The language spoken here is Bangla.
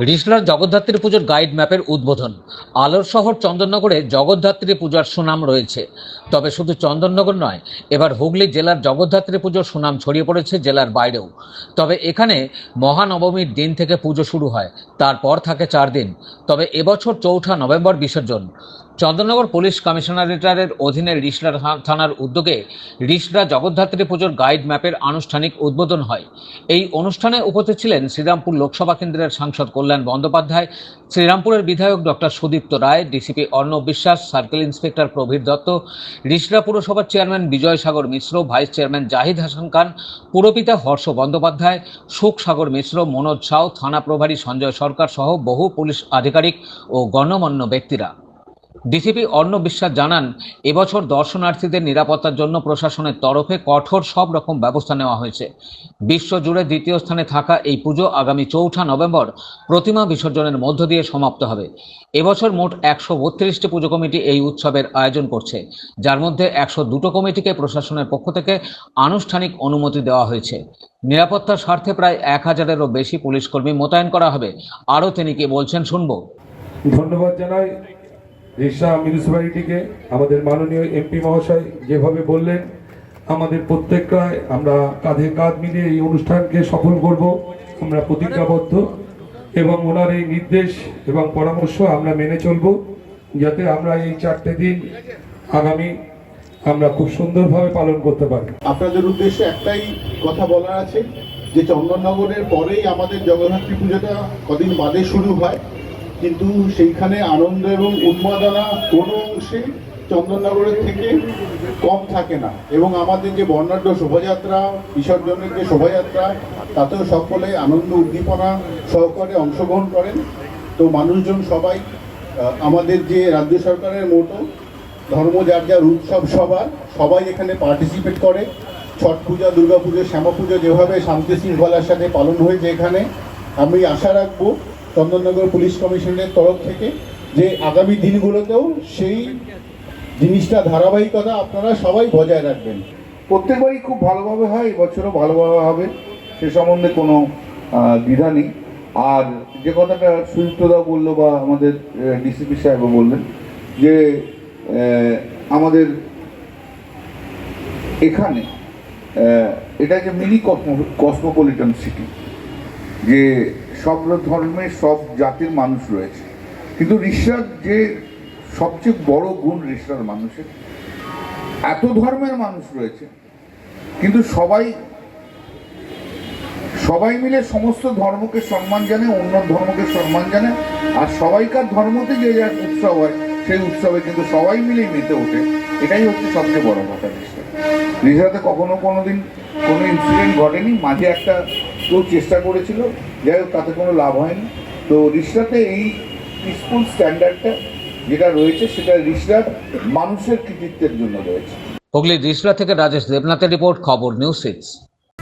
রিসলার জগদ্ধাত্রী পুজোর গাইড ম্যাপের উদ্বোধন। আলোর শহর চন্দননগরে জগদ্ধাত্রী পূজার সুনাম রয়েছে। তবে শুধু চন্দননগর নয়, এবার হুগলি জেলার জগদ্ধাত্রী পুজোর সুনাম ছড়িয়ে পড়েছে জেলার বাইরেও। তবে এখানে মহানবমীর দিন থেকে পুজো শুরু হয়, তারপর থাকে চার দিন। তবে এবছর চৌঠা নভেম্বর বিসর্জন। চন্দননগর পুলিশ কমিশনারেটারের অধীনে রিসলা থানার উদ্যোগে রিসলা জগদ্ধাত্রী পুজোর গাইড ম্যাপের আনুষ্ঠানিক উদ্বোধন হয়। এই অনুষ্ঠানে উপস্থিত ছিলেন শ্রীরামপুর লোকসভা কেন্দ্রের সাংসদ কল্যাণ বন্দ্যোপাধ্যায়, শ্রীরামপুরের বিধায়ক doctor Sudipta Roy, DCP Arnab Biswas, circle inspector Prabir Dutta Rishra পুরসভার chairman Bijoy Sagar Mishra, vice chairman Zahid Hasan Khan, পুরপিতা Harsha Bandyopadhyay, Sukh Sagar মিশ্র, মনোজ সাউ, থানা প্রভারী সঞ্জয় সরকার সহ বহু পুলিশ আধিকারিক ও গণ্যমান্য ব্যক্তিরা। ডিসিপি অর্ণব বিশ্বাস জানান, এবছর দর্শনার্থীদের নিরাপত্তার জন্য প্রশাসনের তরফে কঠোর সব রকম ব্যবস্থা নেওয়া হয়েছে। বিশ্বজুড়ে দ্বিতীয় স্থানে থাকা এই পুজো আগামী চৌঠা নভেম্বর প্রতিমা বিসর্জনের মধ্য দিয়ে সমাপ্ত হবে। এবছর মোট একশো বত্রিশটি পুজো কমিটি এই উৎসবের আয়োজন করছে, যার মধ্যে একশো দুটো কমিটিকে প্রশাসনের পক্ষ থেকে আনুষ্ঠানিক অনুমতি দেওয়া হয়েছে। নিরাপত্তার স্বার্থে প্রায় এক হাজারেরও বেশি পুলিশ কর্মী মোতায়েন করা হবে, আরও তিনি কি বলছেন শুনব। ধন্যবাদ জানাই। রিসা মিউনিসিপ্যালিটিকে আমাদের মাননীয় এমপি মহাশয় যেভাবে বললেন, আমাদের প্রত্যেকটায় আমরা কাঁধে কাঁধ মিলিয়ে এই অনুষ্ঠানকে সফল করব। আমরা প্রতিজ্ঞাবদ্ধ এবং ওনার এই নির্দেশ এবং পরামর্শ আমরা মেনে চলব, যাতে আমরা এই চারটে দিন আগামী আমরা খুব সুন্দরভাবে পালন করতে পারি। আপনাদের উদ্দেশ্যে একটাই কথা বলার আছে, যে চন্দননগরের পরেই আমাদের জগদ্ধাত্রী পুজোটা কদিন বাদে শুরু হয়। কিন্তু সেইখানে আনন্দ এবং উন্মাদনা কোনো অংশে চন্দননগরের থেকে কম থাকে না। এবং আমাদের যে বর্ণাঢ্য শোভাযাত্রা, বিসর্জনের যে শোভাযাত্রা, তাতেও সকলে আনন্দ উদ্দীপনা সহকারে অংশগ্রহণ করেন। তো মানুষজন সবাই আমাদের যে রাজ্য সরকারের মতো ধর্ম যার যার উৎসব সবার, সবাই এখানে পার্টিসিপেট করে। ছট পূজা, দুর্গা পুজো, শ্যামা পুজো যেভাবে শান্তি শৃঙ্খলার সাথে পালন হয়েছে এখানে, আমি আশা রাখব চন্দননগর পুলিশ কমিশনের তরফ থেকে যে আগামী দিনগুলোতেও সেই জিনিসটা ধারাবাহিকতা আপনারা সবাই বজায় রাখবেন। প্রত্যেকবারই খুব ভালোভাবে হয়, এবছরও ভালোভাবে হবে, সে সম্বন্ধে কোনো দ্বিধা নেই। আর যে কথাটা সুযুক্তদা বলল বা আমাদের ডিসিপি সাহেবও বললেন যে আমাদের এখানে এটা যে মিনি কসমোপলিটন সিটি, যে সব ধর্মের সব জাতির মানুষ রয়েছে। কিন্তু ঋষার যে সবচেয়ে বড় গুণ ঋষার মানুষের, এত ধর্মের মানুষ রয়েছে, কিন্তু সবাই সবাই মিলে সমস্ত ধর্মকে সম্মান জানে, অন্য ধর্মকে সম্মান জানে, আর সবাইকার ধর্মতে যে যার উৎসব হয়, সেই উৎসবে কিন্তু সবাই মিলেই মেতে ওঠে। এটাই হচ্ছে সবচেয়ে বড় কথা রিসাতে কখনো কোনো দিন কোনো ইনসিডেন্ট ঘটেনি? মাঝে একটা কেউ চেষ্টা করেছিল, যাই হোক তাতে কোনো লাভ হয়নি। তো রিসরাতে এই স্কুল স্ট্যান্ডার্ডটা যেটা রয়েছে, সেটা রিসরার মানুষের কৃতিত্বের জন্য রয়েছে। হুগলি রিসরা থেকে রাজেশ দেবনাথের রিপোর্ট, খবর নিউজ সিক্স